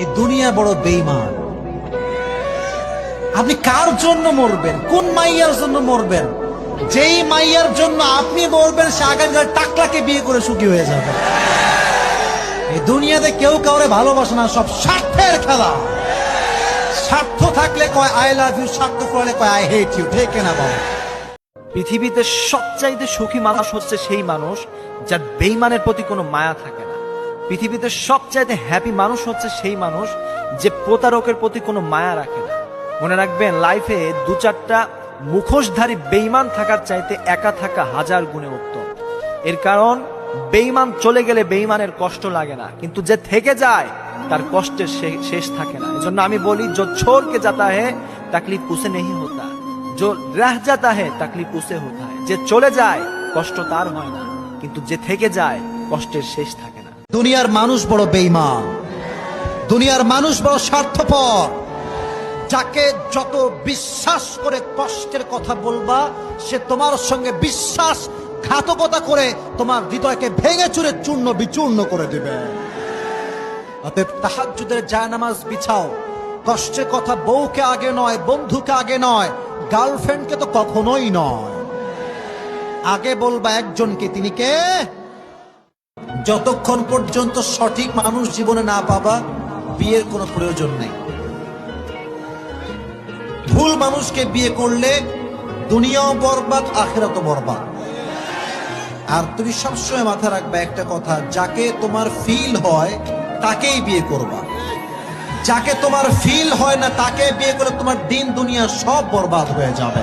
এই দুনিয়া বড় বেইমান আপনি কার জন্য মরবেন? কোন মাইয়ার জন্য মরবেন? যেই মাইয়ার জন্য আপনি মরবেন, সে আগামীকাল টাকলাকে বিয়ে করে সুখী হয়ে যাবে। এই দুনিয়াতে কেউ কাউরে ভালোবাসে না, সব স্বার্থের খেলা। স্বার্থ থাকলে কয় আই লাভ ইউ স্বার্থ করলে কয় আই হেট ইউ ঠিক না বাবা পৃথিবীতে সবচাইতে সুখী মানুষ হচ্ছে সেই মানুষ যার বেইমানের প্রতি কোনো মায়া থাকে না। পৃথিবীতে সবচাইতে হ্যাপি মানুষ হচ্ছে সেই মানুষ যে প্রতারকের প্রতি কোনো মায়া রাখে না। মনে রাখবেন লাইফে দু চারটা মুখোশধারী বেইমান থাকার চাইতে একা থাকা হাজার গুণে উত্তম। এর কারণ বেইমান চলে গেলে বেইমানের কষ্ট লাগে না, কিন্তু যে থেকে যায়, তার কষ্টের শেষ থাকে না। এজন্য আমি বলি, যে ছোড়কে যাতা হে, তাকলিফ উসে নেই হতা। যে রাহ যাতা হে, তাকলিফ উসে হতা যে চলে যায়, কষ্ট তার হয় না, কিন্তু যে থেকে যায়, কষ্টের শেষ থাকে না। দুনিয়ার মানুষ বড় বেইমান দুনিয়ার মানুষ বড় স্বার্থপর। যাকে যত বিশ্বাস করে কষ্টের কথা বলবা, সে তোমার সঙ্গে বিশ্বাস ঘাতকতা করে তোমার হৃদয়কে ভেঙে চুরে চূর্ণ বিচূর্ণ করে দেবে। অতএব তাহাজ্জুদের জায়নামাজ বিছাও। কষ্টের কথা বউকে আগে নয়, বন্ধুকে আগে নয়, গার্লফ্রেন্ডকে তো কখনোই নয়। আগে বলবা একজনকে, তিনি কে? যতক্ষণ পর্যন্ত সঠিক মানুষ জীবনে না পাবা, বিয়ের কোনো প্রয়োজন নেই। ভুল মানুষকে বিয়ে করলে দুনিয়াও বরবাদ, আখেরাতও বরবাদ। আর তুমি সবসময় মাথা রাখবে একটা কথা, যাকে তোমার ফিল হয়, তাকেই বিয়ে করবা। যাকে তোমার ফিল হয় না, তাকে বিয়ে করে তোমার দিন দুনিয়া সব বরবাদ হয়ে যাবে।